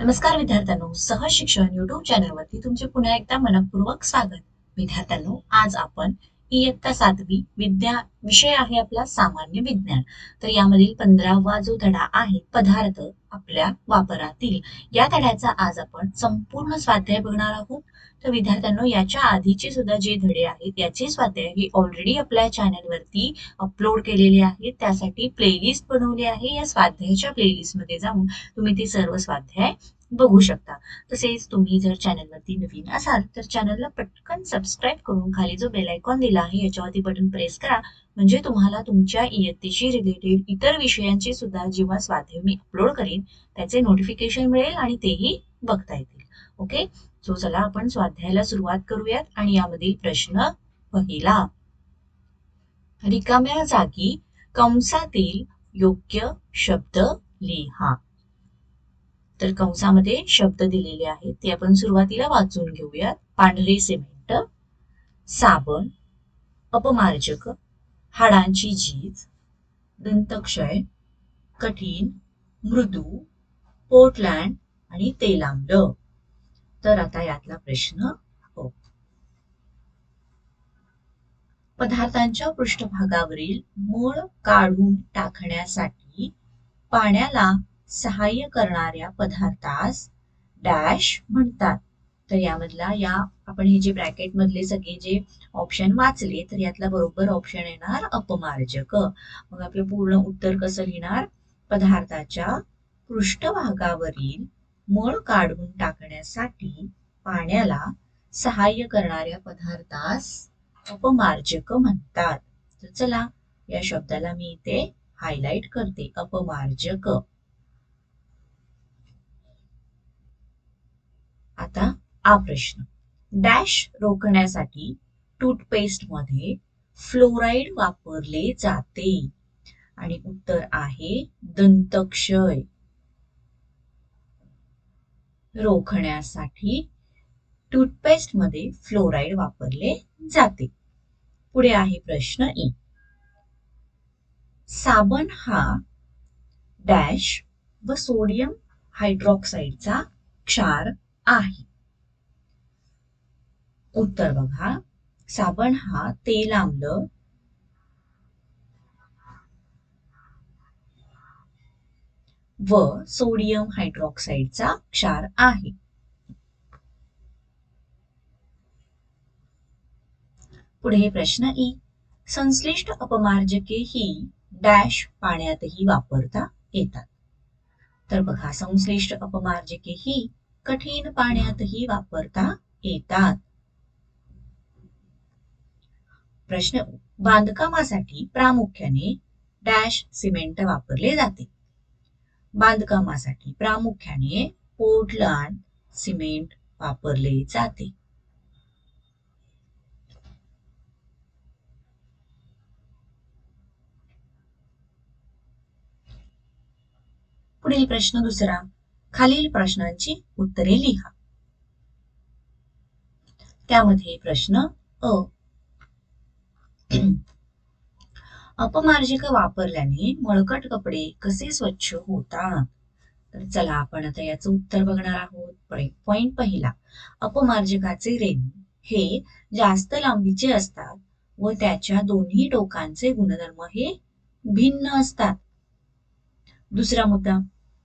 नमस्कार विद्यार्थ्यांनो सहज शिक्षण युट्यूब चॅनलवरती तुमचे पुन्हा एकदा मनपूर्वक स्वागत. विद्यार्थ्यांनो आज आपण इयत्ता सातवी विद्या विषय आहे आपला सामान्य विज्ञान. तर यामधील पंधरावा जो धडा आहे पदार्थ आपल्या वापरातील. या धड्याचा आज आपण संपूर्ण स्वाध्याय बघणार आहोत. तर विद्यार्थ्यांनो याच्या आधीचे सुद्धा जे धडे आहेत याचे स्वाध्याय हे ऑलरेडी आपल्या चॅनलवरती अपलोड केलेले आहेत. त्यासाठी प्लेलिस्ट बनवली आहे. या स्वाध्यायाच्या प्लेलिस्टमध्ये जाऊन तुम्ही ते सर्व स्वाध्याय बघू शकता. तसेच तुम्ही जर चॅनलवरती नवीन असाल तर चॅनलला पटकन सबस्क्राईब करून खाली जो बेल आयकॉन दिला आहे याच्यावरती बटन प्रेस करा. म्हणजे तुम्हाला तुमच्या इयत्तेशी रिलेटेड इतर विषयांची सुद्धा जेव्हा स्वाध्याय मी अपलोड करेन त्याचे नोटिफिकेशन मिळेल आणि तेही बघता येतील. ओके सो चला आपण स्वाध्यायाला सुरुवात करूयात आणि यामधील प्रश्न पहिला. रिकाम्या जागी कंसातील योग्य शब्द लिहा. तर कंसामध्ये शब्द दिलेले आहेत. ते आपण सुरुवातीला वाचून घेऊयात. पांढरे सिमेंट साबण अपमार्जक हाडांची झीज दंतक्षय कठीण मृदू पोर्टलँड आणि तेलांबड तर आता यातला प्रश्न हो पदार्थांच्या पृष्ठभागावरील मळ काढून टाकण्यासाठी पाण्याला सहाय्य करणाऱ्या पदार्थास डॅश म्हणतात. तर यामधला या आपण हे जे ब्रॅकेट मधले सगळे जे ऑप्शन वाचले तर यातला बरोबर ऑप्शन येणार अपमार्जक. मग आपलं पूर्ण उत्तर कसं लिहिणार? पदार्थाच्या पृष्ठभागावरील मळ काढून टाकण्यासाठी पाण्याला सहाय्य करणाऱ्या पदार्थास अपमार्जक म्हणतात. तर चला या शब्दाला मी इथे हायलाइट करते. अपमार्जक. आता हा प्रश्न. डॅश रोखण्यासाठी टूथपेस्टमध्ये फ्लोराईड वापरले जाते. आणि उत्तर आहे दंतक्षय. रोखण्यासाठी टूथपेस्टमध्ये फ्लोराईड वापरले जाते. पुढे आहे प्रश्न ई. साबण हा डॅश व सोडियम हायड्रॉक्साईडचा क्षार आहे. उत्तर बघा. साबण हा तेल आम्ल. व सोडियम हायड्रॉक्साईडचा क्षार आहे. पुढे प्रश्न ई. संश्लिष्ट अपमार्जके ही डॅश पाण्यातही वापरता येतात. तर बघा संश्लिष्ट अपमार्जके ही कठीण पाण्यातही वापरता येतात. प्रश्न बांधकामासाठी प्रामुख्याने डॅश सिमेंट वापरले जाते. बांधकामासाठी प्रामुख्याने पोर्टलँड सिमेंट वापरले जाते. पुढील प्रश्न दुसरा. खालील प्रश्नांची उत्तरे लिहा. त्यामध्ये प्रश्न अ. अपमार्जिक वापरल्याने मळकट कपडे कसे स्वच्छ होतात? तर चला आपण आता याचं उत्तर बघणार आहोत. पॉइंट पहिला. अपमार्जकाचे रेणू. हे जास्त लांबीचे असतात व त्याच्या दोन्ही टोकांचे गुणधर्म हे भिन्न असतात. दुसरा मुद्दा.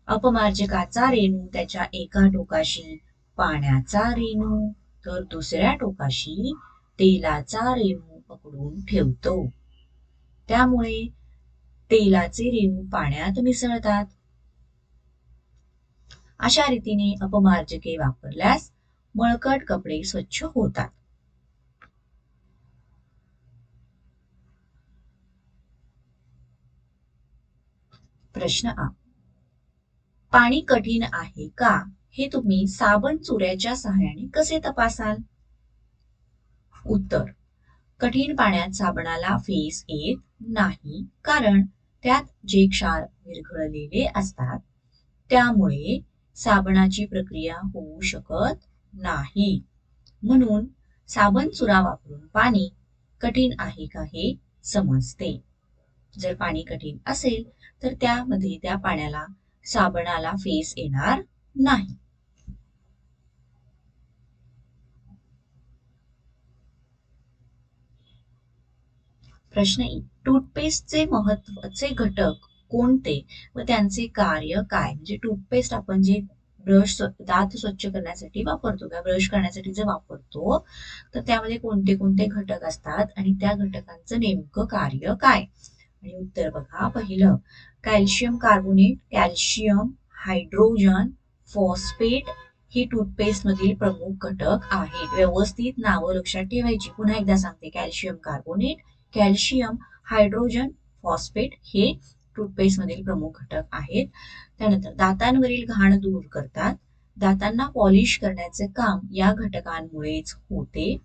अपमार्जकाचा रेणू त्याच्या एका टोकाशी पाण्याचा रेणू तर दुसऱ्या टोकाशी तेलाचा रेणू पकडून ठेवतो. त्यामुळे तेलाचे रेणू पाण्यात मिसळतात. अशा रीतीने अपमार्जके वापरल्यास मळकट कपडे स्वच्छ होतात. प्रश्न आ पाणी कठीण आहे का? हे तुम्ही साबण चुऱ्याच्या सहाय्याने कसे तपासाल? उत्तर. कठीण पाण्यात साबणाला फेस येत नाही कारण त्यात जे क्षार विरघळलेले असतात त्यामुळे साबणाची प्रक्रिया होऊ शकत नाही. म्हणून साबण चुरा वापरून पाणी कठीण आहे का हे समजते. जर पाणी कठीण असेल तर त्यामध्ये त्या पाण्याला साबणाला फेस येणार नाही. प्रश्न टूथपेस्टचे महत्त्वाचे घटक कोणते व त्यांचे कार्य काय? म्हणजे टूथपेस्ट आपण जे ब्रश दात स्वच्छ करण्यासाठी वापरतो किंवा ब्रश करण्यासाठी जे वापरतो तर त्यामध्ये कोणते कोणते घटक असतात आणि त्या घटकांचं नेमकं कार्य काय? आणि उत्तर बघा. पहिलं calcium carbonate calcium hydrogen phosphate ही टूथपेस्ट मधील प्रमुख घटक आहेत. व्यवस्थित नावं लक्षात ठेवायची. पुन्हा एकदा सांगते. Calcium carbonate calcium hydrogen phosphate हे टूथपेस्ट मधील प्रमुख घटक आहेत. त्यानंतर दातांवरील घाण दूर करतात. दातांना पॉलिश करण्याचे काम या घटकांमुळेच होते.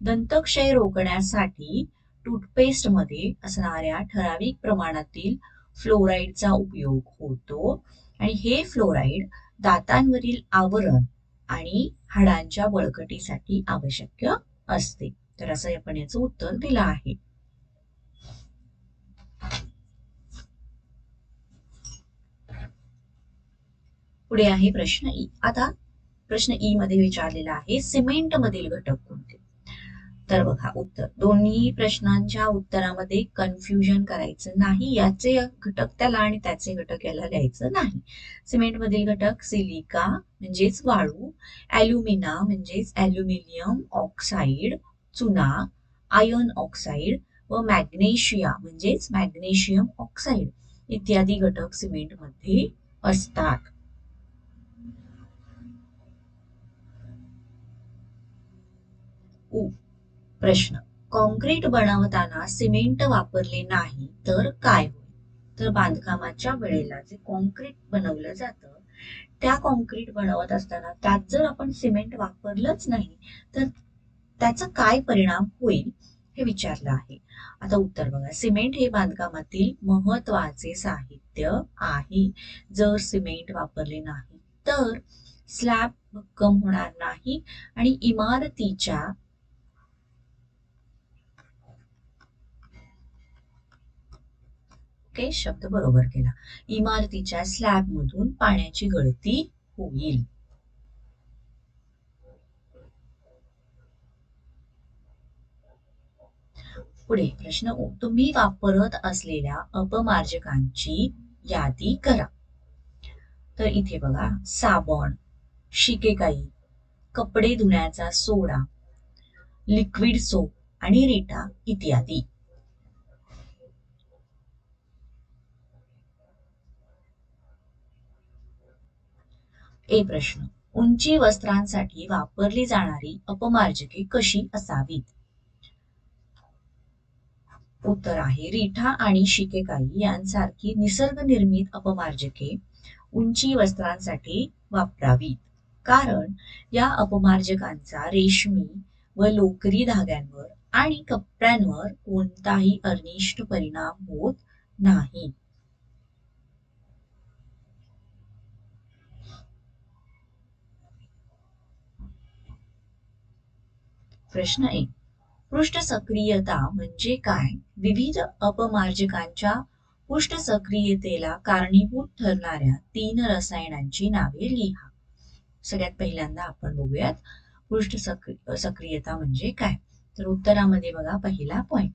दंतक्षय रोखण्यासाठी टूथपेस्टमध्ये असणाऱ्या ठराविक प्रमाणातील फ्लोराईडचा उपयोग होतो. आणि हे फ्लोराईड दातांवरील आवरण आणि हाडांच्या बळकटीसाठी आवश्यक असते. तर असं आपण याचं उत्तर दिलं आहे. पुढे आहे प्रश्न ई आता प्रश्न ई मध्ये विचारलेला आहे सिमेंट मधील घटक कोणते? तर बघा. उत्तर. दोन्ही प्रश्नांच्या उत्तरामध्ये कन्फ्युजन करायचं नाही. याचे घटक त्याला आणि त्याचे घटक याला लिहायचं नाही. सिमेंट मधील घटक सिलिका म्हणजेच वाळू. ॲल्युमिना म्हणजेच ॲल्युमिनियम ऑक्साईड. चुना आयर्न ऑक्साईड. व मॅग्नेशिया म्हणजेच मॅग्नेशियम ऑक्साईड. इत्यादी घटक सिमेंटमध्ये असतात. उ. प्रश्न. कॉन्क्रीट बनवताना सिमेंट वापरले नाही तर काय होईल? तर बांधकामाच्या वेळेला जे कॉन्क्रीट बनवलं जातं त्या कॉन्क्रीट बनवत असताना त्यात जर आपण सिमेंट वापरलंच नाही तर त्याचा काय परिणाम होईल हे विचारलं आहे. आता उत्तर बघा. सिमेंट हे बांधकामातील महत्त्वाचे साहित्य आहे. जर सिमेंट वापरले नाही तर स्लॅब भक्कम होणार नाही आणि इमारतीच्या ओके शब्द बरोबर केला. इमारतीच्या स्लॅब मधून पाण्याची गळती होईल. पुढे प्रश्न तुम्ही वापरत असलेल्या अपमार्जकांची यादी करा. तर इथे बघा साबण शिकेकाई कपडे धुण्याचा सोडा लिक्विड सोप आणि रिटा इत्यादी. ए प्रश्न. उंची वस्त्रांसाठी वापरली जाणारी अपमार्जके कशी असावीत? उत्तर आहे रिठा आणि शिकेकाई यांसारखी निसर्ग निर्मित अपमार्जके उंची वस्त्रांसाठी वापरावीत. कारण या अपमार्जकांचा रेशमी व लोकरी धाग्यांवर आणि कपड्यांवर कोणताही अनिष्ट परिणाम होत नाही. प्रश्न एक पृष्ठ सक्रियता म्हणजे काय? विविध अपमार्जकांच्या पृष्ठ सक्रियतेला कारणीभूत ठरणाऱ्या तीन रसायनांची नावे लिहा. सगळ्यात पहिल्यांदा आपण बघूयात पृष्ठ सक्रियता म्हणजे काय? तर उत्तरामध्ये बघा पहिला पॉइंट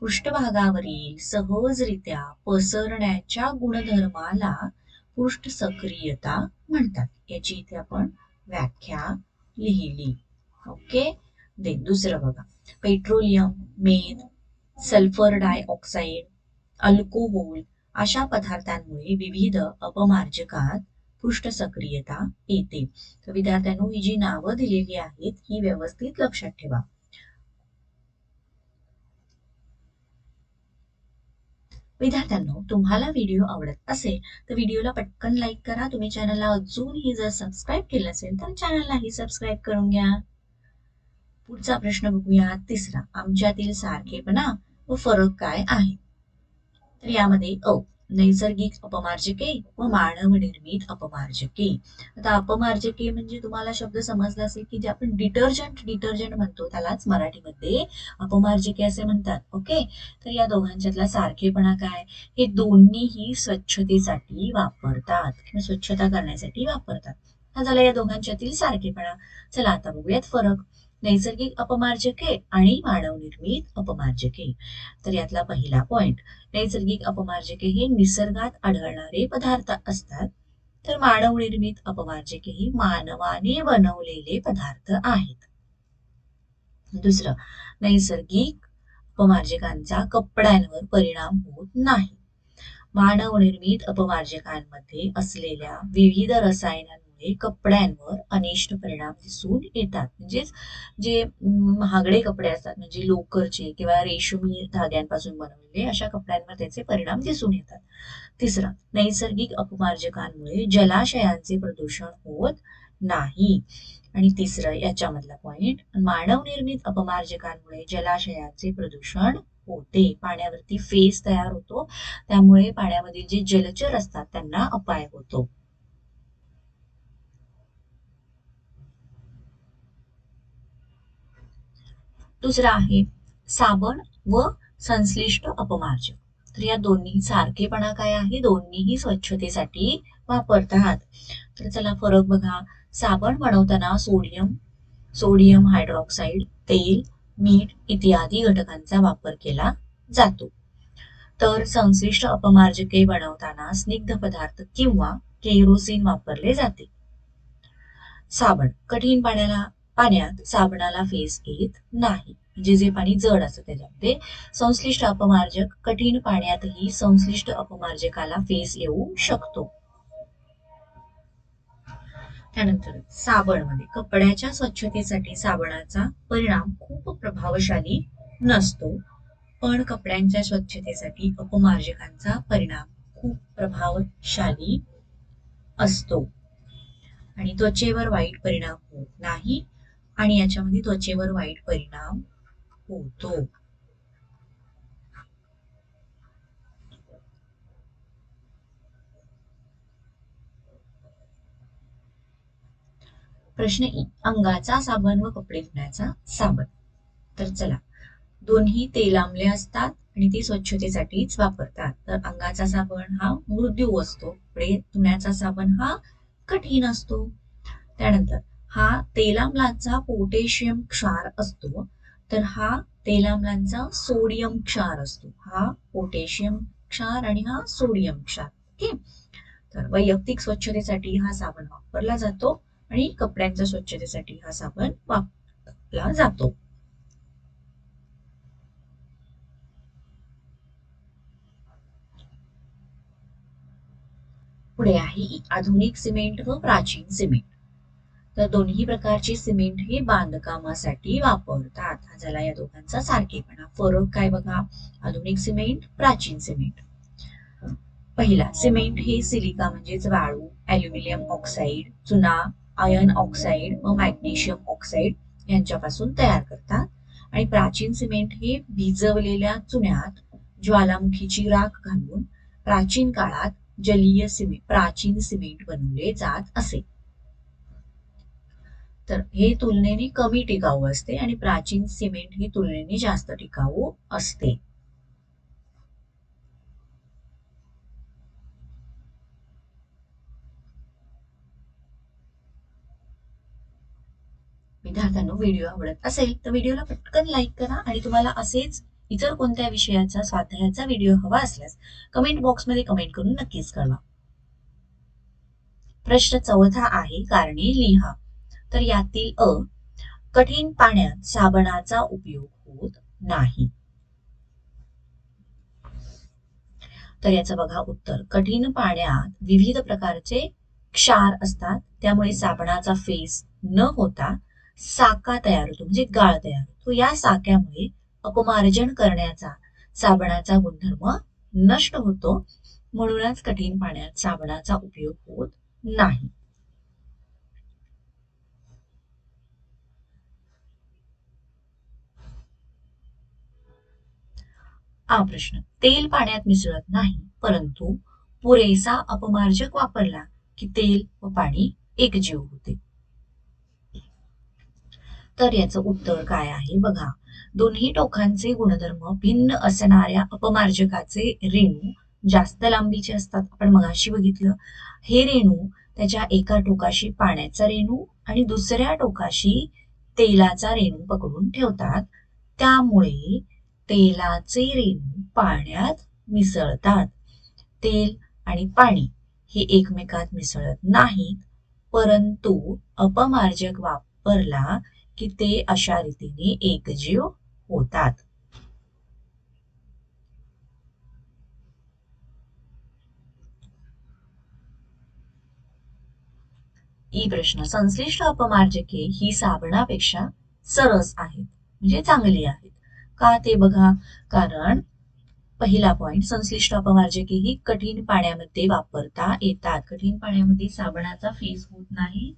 पृष्ठभागावरील सहजरित्या पसरण्याच्या गुणधर्माला पृष्ठ सक्रियता म्हणतात. याची इथे आपण व्याख्या लिहिली. ओके? देईन दुसरं बघा. पेट्रोलियम मेद सल्फर डायऑक्साईड अल्कोहोल अशा पदार्थांमुळे विविध अपमार्जकात पृष्ठ सक्रियता येते. तर विद्यार्थ्यांनो ही जी नावं दिलेली आहेत ही व्यवस्थित लक्षात ठेवा. विद्यार्थ्यांनो तुम्हाला व्हिडिओ आवडत असेल तर व्हिडिओला पटकन लाईक करा. तुम्ही चॅनलला अजूनही जर सबस्क्राईब केलं असेल तर चॅनललाही सबस्क्राईब करून घ्या. पुढचा प्रश्न बघूया तिसरा. आमच्यातील सारखेपणा व फरक काय आहे? तर यामध्ये अ नैसर्गिक अपमार्जके व मानव निर्मित अपमार्जके. आता अपमार्जके म्हणजे तुम्हाला शब्द समजला असेल की जे आपण डिटर्जंट डिटर्जंट म्हणतो त्यालाच मराठीमध्ये अपमार्जके असे म्हणतात ओके? तर या दोघांच्यातला सारखेपणा काय? हे दोन्हीही स्वच्छतेसाठी वापरतात किंवा स्वच्छता करण्यासाठी वापरतात. हा झाला या दोघांच्यातील सारखेपणा. चला आता बघूयात फरक. नैसर्गिक अपमार्जके आणि मानवनिर्मित अपमार्जके. तर यातला पहिला पॉइंट नैसर्गिक अपमार्जके हे निसर्गात आढळणारे पदार्थ असतात. तर मानवनिर्मित अपमार्जके ही मानवाने बनवलेले पदार्थ आहेत. दुसरं नैसर्गिक अपमार्जकांचा कपड्यांवर परिणाम होत नाही. मानवनिर्मित अपमार्जकांमध्ये असलेल्या विविध रसायनांमुळे कपड्यांवर अनिष्ट परिणाम दिसून येतात. म्हणजेच जे महागडे कपडे असतात म्हणजे लोकरचे किंवा रेशमी धाग्यांपासून बनवलेले अशा कपड्यांवर त्याचे परिणाम दिसून येतात. तिसरा नैसर्गिक अपमार्जकांमुळे जलाशयांचे प्रदूषण होत नाही. आणि तिसरं याच्यामधला पॉइंट मानवनिर्मित अपमार्जकांमुळे जलाशयाचे प्रदूषण होते. पाण्यावरती फेस तयार होतो. त्यामुळे पाण्यामधील जे जलचर असतात त्यांना अपाय होतो. दुसरा आहे साबण व संश्लिष्ट अपमार्जक. तर या दोन्ही सारखेपणा काय आहे? दोन्हीही स्वच्छतेसाठी वापरतात. तर चला फरक बघा. साबण बनवताना सोडियम सोडियम हायड्रॉक्साईड तेल मीठ इत्यादी घटकांचा वापर केला जातो. तर संश्लिष्ट अपमार्जके बनवताना स्निग्ध पदार्थ किंवा केरोसिन वापरले जाते. साबण कठीण पाण्याला पाण्यात साबणाला फेस येत नाही. म्हणजे जे पाणी जड असतं त्याच्यामध्ये संश्लिष्ट अपमार्जक कठीण पाण्यातही संश्लिष्ट अपमार्जकाला फेस येऊ शकतो. त्यानंतर साबणमध्ये कपड्याच्या स्वच्छतेसाठी साबणाचा परिणाम खूप प्रभावशाली नसतो पण कपड्यांच्या स्वच्छतेसाठी अपमार्जकांचा परिणाम खूप प्रभावशाली असतो. आणि त्वचेवर वाईट परिणाम होत नाही आणि याच्यामध्ये त्वचेवर वाईट परिणाम होतो. प्रश्न ई अंगाचा साबण व कपडे धुण्याचा साबण. तर चला दोन्ही तेलांबले असतात आणि ते स्वच्छतेसाठीच वापरतात. तर अंगाचा साबण हा मृदू असतो कपडे धुण्याचा साबण हा कठीण असतो. त्यानंतर हा तेलामलांचा पोटॅशियम क्षार असतो तर हा तेलांबलांचा सोडियम क्षार असतो. हा पोटॅशियम क्षार आणि हा सोडियम क्षार ओके? तर वैयक्तिक स्वच्छतेसाठी हा साबण वापरला जातो आणि कपड्यांच्या स्वच्छतेसाठी हा साबण वापरला जातो. पुढे आहे आधुनिक सिमेंट व प्राचीन सिमेंट. तर दोन्ही प्रकारची सिमेंट ही बांधकामासाठी वापरतात. हा झाला या दोघांचा सारखेपणा. फरक काय बघा? आधुनिक सिमेंट प्राचीन सिमेंट. पहिला सिमेंट हे सिलिका म्हणजेच वाळू अल्युमिनियम ऑक्साईड चुना आयर्न ऑक्साईड व मॅग्नेशियम ऑक्साईड यांच्यापासून तयार करतात. आणि प्राचीन सिमेंट हे भिजवलेल्या चुन्यात ज्वालामुखीची राख घालून प्राचीन काळात जलीय सिमेंट प्राचीन सिमेंट बनवले जात असे. तर हे तुलनेने कमी टिकाऊ असते आणि प्राचीन सिमेंट ही तुलनेने जास्त टिकाऊ असते. विद्यार्थ्यांनो व्हिडिओ आवडत असेल तर व्हिडिओला पटकन लाईक करा आणि तुम्हाला असेच इतर कोणत्या विषयाचा स्वाध्यायाचा व्हिडिओ हवा असल्यास कमेंट बॉक्समध्ये कमेंट करून नक्कीच कळवा. प्रश्न चौथा आहे कारणे लिहा. तर यातील अ कठीण पाण्यात साबणाचा उपयोग होत नाही. तर याचं बघा उत्तर. कठीण पाण्यात विविध प्रकारचे क्षार असतात. त्यामुळे साबणाचा फेस न होता साका तयार होतो म्हणजे गाळ तयार होतो. या साक्यामुळे अपमार्जन करण्याचा साबणाचा गुणधर्म नष्ट होतो. म्हणूनच कठीण पाण्यात साबणाचा उपयोग होत नाही. हा प्रश्न. तेल पाण्यात मिसळत नाही परंतु पुरेसा अपमार्जक वापरला की तेल व पाणी एकजीव होते. तर याचं उत्तर काय आहे? बघा दोन्ही टोकांचे गुणधर्म भिन्न असणाऱ्या अपमार्जकाचे रेणू जास्त लांबीचे असतात. आपण मगाशी बघितलं. हे रेणू त्याच्या एका टोकाशी पाण्याचा रेणू आणि दुसऱ्या टोकाशी तेलाचा रेणू पकडून ठेवतात. त्यामुळे तेलाचे रेणू पाण्यात मिसळतात. तेल आणि पाणी हे एकमेकात मिसळत नाहीत परंतु अपमार्जक वापरला की ते अशा रीतीने एकजीव होतात. ई प्रश्न संश्लिष्ट अपमार्जके ही साबणापेक्षा सरस आहेत म्हणजे चांगली आहेत. का ते बघा? कारण पहिला पॉइंट संश्लिष्ट अपमार्जके ही कठीण पाण्यामध्ये वापरता येतात. कठीण पाण्यामध्ये साबणाचा फेस होत नाही.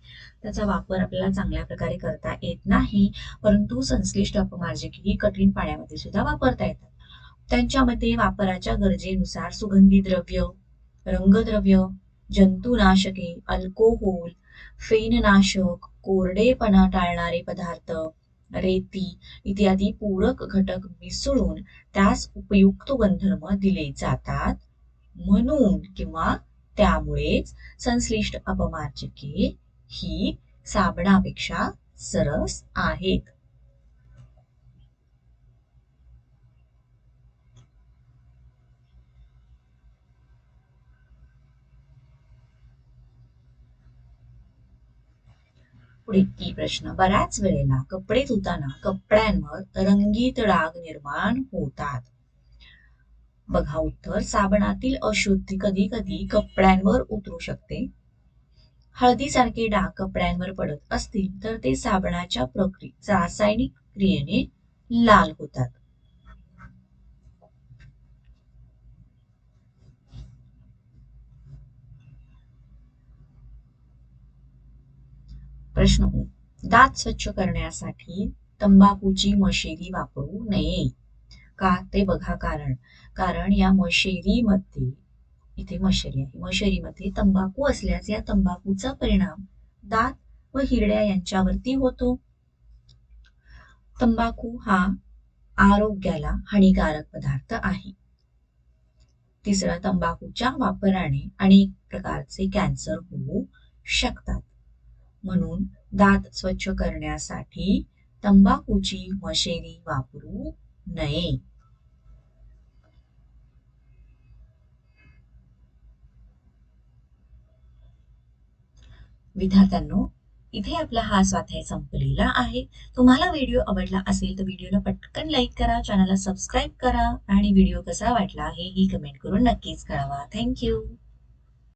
त्याचा वापर आपल्याला चांगल्या प्रकारे करता येत नाही. परंतु संश्लिष्ट अपमार्जके ही कठीण पाण्यामध्ये सुद्धा वापरता येतात. त्यांच्यामध्ये वापराच्या गरजेनुसार सुगंधी द्रव्य रंगद्रव्य जंतुनाशके अल्कोहोल फेननाशक कोरडेपणा टाळणारे पदार्थ रेती इत्यादी पूरक घटक मिसळून त्यास उपयुक्त गुणधर्म दिले जातात. म्हणून किंवा त्यामुळेच संश्लिष्ट अपमार्जके ही साबणापेक्षा सरस आहेत. पुढे की प्रश्न. बऱ्याच वेळेला कपडे धुताना कपड्यांवर रंगीत डाग निर्माण होतात. बघा उत्तर साबणातील अशुद्धी कधी कधी कपड्यांवर उतरू शकते. हळदीसारखे डाग कपड्यांवर पडत असतील तर ते साबणाच्या प्रक्रिये रासायनिक क्रियेने लाल होतात. प्रश्न दात स्वच्छ करण्यासाठी तंबाखूची मशेरी वापरू नये. का? ते बघा कारण. कारण या मशेरीमध्ये इथे मशेरी आहे. मशेरीमध्ये तंबाखू असल्यास या तंबाखूचा परिणाम दात व हिरड्या यांच्यावरती होतो. तंबाखू हा आरोग्याला हानिकारक पदार्थ आहे. तिसरा तंबाखूच्या वापराने अनेक प्रकारचे कॅन्सर होऊ शकतात. म्हणून दात स्वच्छ करण्यासाठी तंबाखूची मशेरी वापरू नये. विद्यार्थ्यांनो इथे आपला हा स्वाध्याय संपलेला आहे. तुम्हाला व्हिडिओ आवडला असेल तर व्हिडिओला पटकन लाईक करा चॅनलला सबस्क्राईब करा आणि व्हिडिओ कसा वाटला हे ही कमेंट करून नक्कीच कळवा. थँक्यू